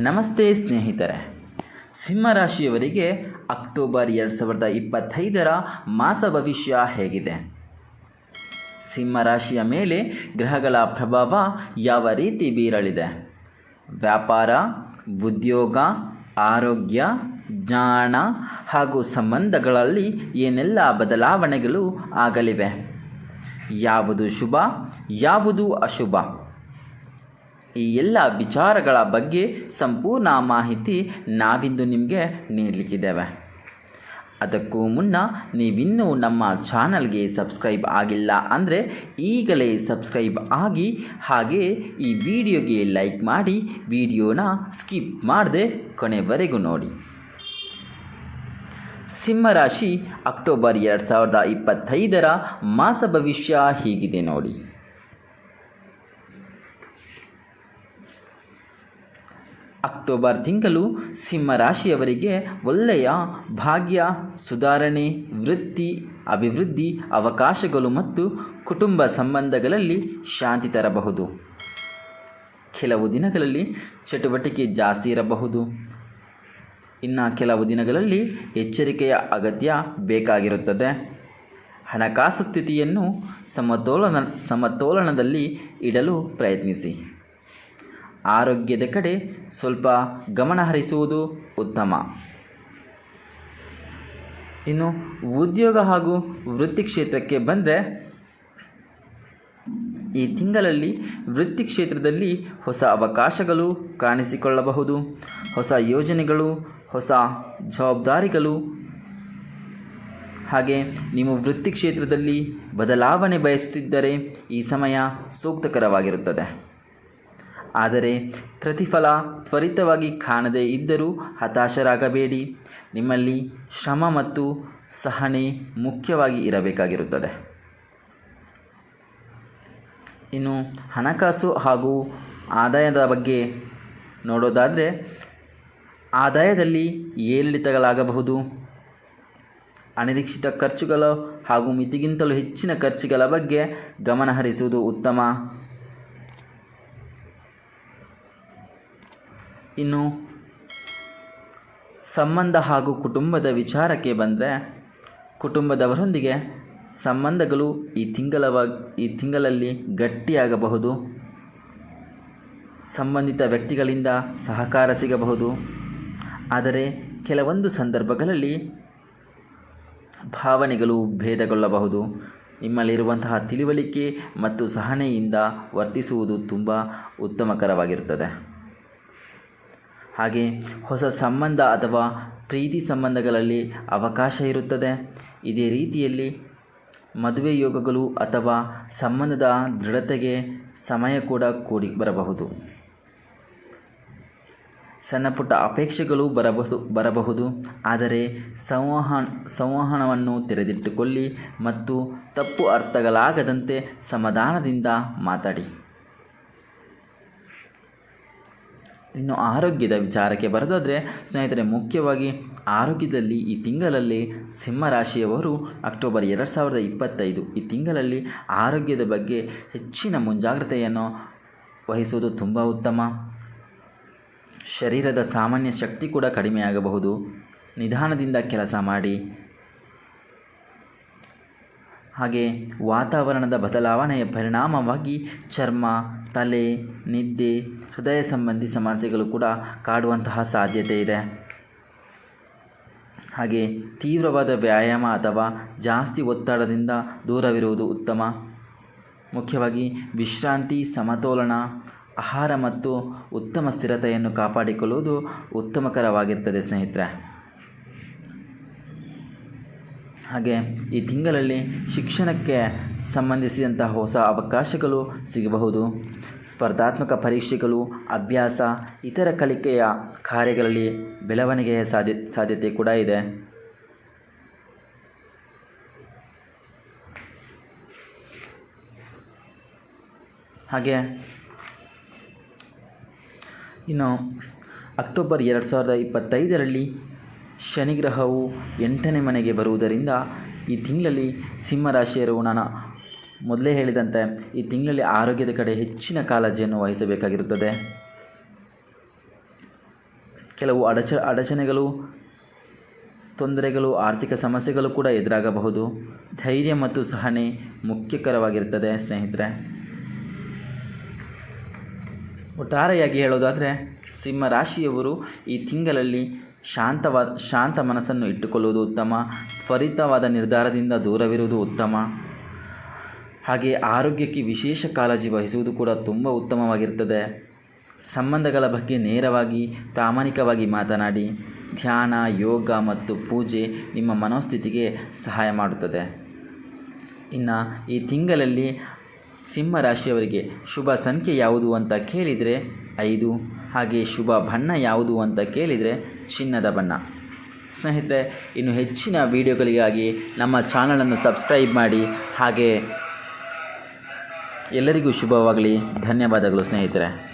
ನಮಸ್ತೆ ಸ್ನೇಹಿತರೆ. ಸಿಂಹರಾಶಿಯವರಿಗೆ ಅಕ್ಟೋಬರ್ ಎರಡು ಸಾವಿರದ ಇಪ್ಪತ್ತೈದರ ಮಾಸ ಭವಿಷ್ಯ ಹೇಗಿದೆ? ಸಿಂಹರಾಶಿಯ ಮೇಲೆ ಗ್ರಹಗಳ ಪ್ರಭಾವ ಯಾವ ರೀತಿ ಬೀರಲಿದೆ? ವ್ಯಾಪಾರ, ಉದ್ಯೋಗ, ಆರೋಗ್ಯ, ಜ್ಞಾನ ಹಾಗೂ ಸಂಬಂಧಗಳಲ್ಲಿ ಏನೆಲ್ಲ ಬದಲಾವಣೆಗಳು ಆಗಲಿವೆ? ಯಾವುದು ಶುಭ, ಯಾವುದು ಅಶುಭ? ಈ ಎಲ್ಲ ವಿಚಾರಗಳ ಬಗ್ಗೆ ಸಂಪೂರ್ಣ ಮಾಹಿತಿ ನಾವಿಂದು ನಿಮಗೆ ನೀಡಲಿಕ್ಕಿದ್ದೇವೆ. ಅದಕ್ಕೂ ಮುನ್ನ ನೀವಿನ್ನೂ ನಮ್ಮ ಚಾನಲ್ಗೆ ಸಬ್ಸ್ಕ್ರೈಬ್ ಆಗಿಲ್ಲ ಅಂದರೆ ಈಗಲೇ ಸಬ್ಸ್ಕ್ರೈಬ್ ಆಗಿ ಹಾಗೆ ಈ ವಿಡಿಯೋಗೆ ಲೈಕ್ ಮಾಡಿ ವಿಡಿಯೋನ ಸ್ಕಿಪ್ ಮಾಡದೆ ಕೊನೆವರೆಗೂ ನೋಡಿ. ಸಿಂಹರಾಶಿ ಅಕ್ಟೋಬರ್ ಎರಡು ಸಾವಿರದ ಇಪ್ಪತ್ತೈದರ ಮಾಸ ಭವಿಷ್ಯ ಹೀಗಿದೆ ನೋಡಿ. ಅಕ್ಟೋಬರ್ ತಿಂಗಳು ಸಿಂಹರಾಶಿಯವರಿಗೆ ಒಳ್ಳೆಯ ಭಾಗ್ಯ, ಸುಧಾರಣೆ, ವೃತ್ತಿ, ಅಭಿವೃದ್ಧಿ, ಅವಕಾಶಗಳು ಮತ್ತು ಕುಟುಂಬ ಸಂಬಂಧಗಳಲ್ಲಿ ಶಾಂತಿ ತರಬಹುದು. ಕೆಲವು ದಿನಗಳಲ್ಲಿ ಚಟುವಟಿಕೆ ಜಾಸ್ತಿ ಇರಬಹುದು. ಇನ್ನು ಕೆಲವು ದಿನಗಳಲ್ಲಿ ಎಚ್ಚರಿಕೆಯ ಅಗತ್ಯ ಬೇಕಾಗಿರುತ್ತದೆ. ಹಣಕಾಸು ಸ್ಥಿತಿಯನ್ನು ಸಮತೋಲನ, ಸಮತೋಲನದಲ್ಲಿ ಇಡಲು ಪ್ರಯತ್ನಿಸಿ. ಆರೋಗ್ಯದ ಕಡೆ ಸ್ವಲ್ಪ ಗಮನ ಹರಿಸುವುದು ಉತ್ತಮ. ಇನ್ನು ಉದ್ಯೋಗ ಹಾಗೂ ವೃತ್ತಿ ಕ್ಷೇತ್ರಕ್ಕೆ ಬಂದರೆ ಈ ತಿಂಗಳಲ್ಲಿ ವೃತ್ತಿ ಕ್ಷೇತ್ರದಲ್ಲಿ ಹೊಸ ಅವಕಾಶಗಳು ಕಾಣಿಸಿಕೊಳ್ಳಬಹುದು. ಹೊಸ ಯೋಜನೆಗಳು, ಹೊಸ ಜವಾಬ್ದಾರಿಗಳು. ಹಾಗೆ ನೀವು ವೃತ್ತಿ ಕ್ಷೇತ್ರದಲ್ಲಿ ಬದಲಾವಣೆ ಬಯಸುತ್ತಿದ್ದರೆ ಈ ಸಮಯ ಸೂಕ್ತಕರವಾಗಿರುತ್ತದೆ. ಆದರೆ ಪ್ರತಿಫಲ ತ್ವರಿತವಾಗಿ ಕಾಣದೇ ಇದ್ದರೂ ಹತಾಶರಾಗಬೇಡಿ. ನಿಮ್ಮಲ್ಲಿ ಶ್ರಮ ಮತ್ತು ಸಹನೆ ಮುಖ್ಯವಾಗಿ ಇರಬೇಕಾಗಿರುತ್ತದೆ. ಇನ್ನು ಹಣಕಾಸು ಹಾಗೂ ಆದಾಯದ ಬಗ್ಗೆ ನೋಡೋದಾದರೆ, ಆದಾಯದಲ್ಲಿ ಏರಿಳಿತಗಳಾಗಬಹುದು. ಅನಿರೀಕ್ಷಿತ ಖರ್ಚುಗಳು ಹಾಗೂ ಮಿತಿಗಿಂತಲೂ ಹೆಚ್ಚಿನ ಖರ್ಚುಗಳ ಬಗ್ಗೆ ಗಮನಹರಿಸುವುದು ಉತ್ತಮ. ಇನ್ನು ಸಂಬಂಧ ಹಾಗೂ ಕುಟುಂಬದ ವಿಚಾರಕ್ಕೆ ಬಂದರೆ ಕುಟುಂಬದವರೊಂದಿಗೆ ಸಂಬಂಧಗಳು ಈ ತಿಂಗಳವಾಗಿ, ಈ ತಿಂಗಳಲ್ಲಿ ಗಟ್ಟಿಯಾಗಬಹುದು. ಸಂಬಂಧಿತ ವ್ಯಕ್ತಿಗಳಿಂದ ಸಹಕಾರ ಸಿಗಬಹುದು. ಆದರೆ ಕೆಲವೊಂದು ಸಂದರ್ಭಗಳಲ್ಲಿ ಭಾವನೆಗಳು ಭೇದಗೊಳ್ಳಬಹುದು. ನಿಮ್ಮಲ್ಲಿರುವಂತಹ ತಿಳುವಳಿಕೆ ಮತ್ತು ಸಹನೆಯಿಂದ ವರ್ತಿಸುವುದು ತುಂಬ ಉತ್ತಮಕರವಾಗಿರುತ್ತದೆ. ಹಾಗೆ ಹೊಸ ಸಂಬಂಧ ಅಥವಾ ಪ್ರೀತಿ ಸಂಬಂಧಗಳಲ್ಲಿ ಅವಕಾಶ ಇರುತ್ತದೆ. ಇದೇ ರೀತಿಯಲ್ಲಿ ಮದುವೆ ಯೋಗಗಳು ಅಥವಾ ಸಂಬಂಧದ ದೃಢತೆಗೆ ಸಮಯ ಕೂಡ ಕೂಡಿ ಬರಬಹುದು. ಸಣ್ಣ ಪುಟ್ಟ ಅಪೇಕ್ಷೆಗಳು ಬರಬಹುದು ಬರಬಹುದು. ಆದರೆ ಸಂವಹನ, ಸಂವಹನವನ್ನು ತೆರೆದಿಟ್ಟುಕೊಳ್ಳಿ ಮತ್ತು ತಪ್ಪು ಅರ್ಥಗಳಾಗದಂತೆ ಸಮಾಧಾನದಿಂದ ಮಾತಾಡಿ. ಇನ್ನು ಆರೋಗ್ಯದ ವಿಚಾರಕ್ಕೆ ಬರೋದಾದರೆ, ಸ್ನೇಹಿತರೆ, ಮುಖ್ಯವಾಗಿ ಆರೋಗ್ಯದಲ್ಲಿ ಈ ತಿಂಗಳಲ್ಲಿ ಸಿಂಹರಾಶಿಯವರು ಅಕ್ಟೋಬರ್ ಎರಡು ಸಾವಿರದ ಇಪ್ಪತ್ತೈದು, ಈ ತಿಂಗಳಲ್ಲಿ ಆರೋಗ್ಯದ ಬಗ್ಗೆ ಹೆಚ್ಚಿನ ಮುಂಜಾಗ್ರತೆಯನ್ನು ವಹಿಸುವುದು ತುಂಬ ಉತ್ತಮ. ಶರೀರದ ಸಾಮಾನ್ಯ ಶಕ್ತಿ ಕೂಡ ಕಡಿಮೆಯಾಗಬಹುದು. ನಿಧಾನದಿಂದ ಕೆಲಸ ಮಾಡಿ ಹಾಗೆ ವಾತಾವರಣದ ಬದಲಾವಣೆಯ ಪರಿಣಾಮವಾಗಿ ಚರ್ಮ, ತಲೆ, ನಿದ್ದೆ, ಹೃದಯ ಸಂಬಂಧಿ ಸಮಸ್ಯೆಗಳು ಕೂಡ ಕಾಡುವಂತಹ ಸಾಧ್ಯತೆ ಇದೆ. ಹಾಗೆ ತೀವ್ರವಾದ ವ್ಯಾಯಾಮ ಅಥವಾ ಜಾಸ್ತಿ ಒತ್ತಡದಿಂದ ದೂರವಿರುವುದು ಉತ್ತಮ. ಮುಖ್ಯವಾಗಿ ವಿಶ್ರಾಂತಿ, ಸಮತೋಲನ, ಆಹಾರ ಮತ್ತು ಉತ್ತಮ ಸ್ಥಿರತೆಯನ್ನು ಕಾಪಾಡಿಕೊಳ್ಳುವುದು ಉತ್ತಮಕರವಾಗಿರ್ತದೆ ಸ್ನೇಹಿತರೆ. ಹಾಗೆ ಈ ತಿಂಗಳಲ್ಲಿ ಶಿಕ್ಷಣಕ್ಕೆ ಸಂಬಂಧಿಸಿದಂತಹ ಹೊಸ ಅವಕಾಶಗಳು ಸಿಗಬಹುದು. ಸ್ಪರ್ಧಾತ್ಮಕ ಪರೀಕ್ಷೆಗಳು, ಅಭ್ಯಾಸ, ಇತರ ಕಲಿಕೆಯ ಕಾರ್ಯಗಳಲ್ಲಿ ಬೆಳವಣಿಗೆಯ ಸಾಧ್ಯ, ಸಾಧ್ಯತೆ ಕೂಡ ಇದೆ. ಹಾಗೆ ಇನ್ನು ಅಕ್ಟೋಬರ್ ಎರಡು ಸಾವಿರದ ಇಪ್ಪತ್ತೈದರಲ್ಲಿ ಶನಿಗ್ರಹವು ಎಂಟನೇ ಮನೆಗೆ ಬರುವುದರಿಂದ ಈ ತಿಂಗಳಲ್ಲಿ ಸಿಂಹರಾಶಿಯರು ನಾನು ಮೊದಲೇ ಹೇಳಿದಂತೆ ಈ ತಿಂಗಳಲ್ಲಿ ಆರೋಗ್ಯದ ಕಡೆ ಹೆಚ್ಚಿನ ಕಾಳಜಿಯನ್ನು ವಹಿಸಬೇಕಾಗಿರುತ್ತದೆ. ಕೆಲವು ಅಡಚ, ಅಡಚಣೆಗಳು, ತೊಂದರೆಗಳು, ಆರ್ಥಿಕ ಸಮಸ್ಯೆಗಳು ಕೂಡ ಎದುರಾಗಬಹುದು. ಧೈರ್ಯ ಮತ್ತು ಸಹನೆ ಮುಖ್ಯಕರವಾಗಿರುತ್ತದೆ ಸ್ನೇಹಿತರೆ. ಒಟ್ಟಾರೆಯಾಗಿ ಹೇಳೋದಾದರೆ ಸಿಂಹ ರಾಶಿಯವರು ಈ ತಿಂಗಳಲ್ಲಿ ಶಾಂತವಾದ, ಶಾಂತ ಮನಸ್ಸನ್ನು ಇಟ್ಟುಕೊಳ್ಳುವುದು ಉತ್ತಮ, ತ್ವರಿತವಾದ ನಿರ್ಧಾರದಿಂದ ದೂರವಿರುವುದು ಉತ್ತಮ. ಹಾಗೆ ಆರೋಗ್ಯಕ್ಕೆ ವಿಶೇಷ ಕಾಳಜಿ ವಹಿಸುವುದು ಕೂಡ ತುಂಬ ಉತ್ತಮವಾಗಿರ್ತದೆ ಸಂಬಂಧಗಳ ಬಗ್ಗೆ ನೇರವಾಗಿ, ಪ್ರಾಮಾಣಿಕವಾಗಿ ಮಾತನಾಡಿ, ಧ್ಯಾನ, ಯೋಗ ಮತ್ತು ಪೂಜೆ ನಿಮ್ಮ ಮನೋಸ್ಥಿತಿಗೆ ಸಹಾಯ ಮಾಡುತ್ತದೆ. ಇನ್ನು ಈ ತಿಂಗಳಲ್ಲಿ ಸಿಂಹ ರಾಶಿಯವರಿಗೆ ಶುಭ ಸಂಖ್ಯೆ ಯಾವುದು ಅಂತ ಕೇಳಿದರೆ ಐದು. ಹಾಗೆ ಶುಭ ಬಣ್ಣ ಯಾವುದು ಅಂತ ಕೇಳಿದರೆ ಚಿನ್ನದ ಬಣ್ಣ. ಸ್ನೇಹಿತರೆ, ಇನ್ನು ಹೆಚ್ಚಿನ ವಿಡಿಯೋಗಳಿಗಾಗಿ ನಮ್ಮ ಚಾನಲನ್ನು ಸಬ್ಸ್ಕ್ರೈಬ್ ಮಾಡಿ. ಹಾಗೆ ಎಲ್ಲರಿಗೂ ಶುಭವಾಗಲಿ. ಧನ್ಯವಾದಗಳು ಸ್ನೇಹಿತರೆ.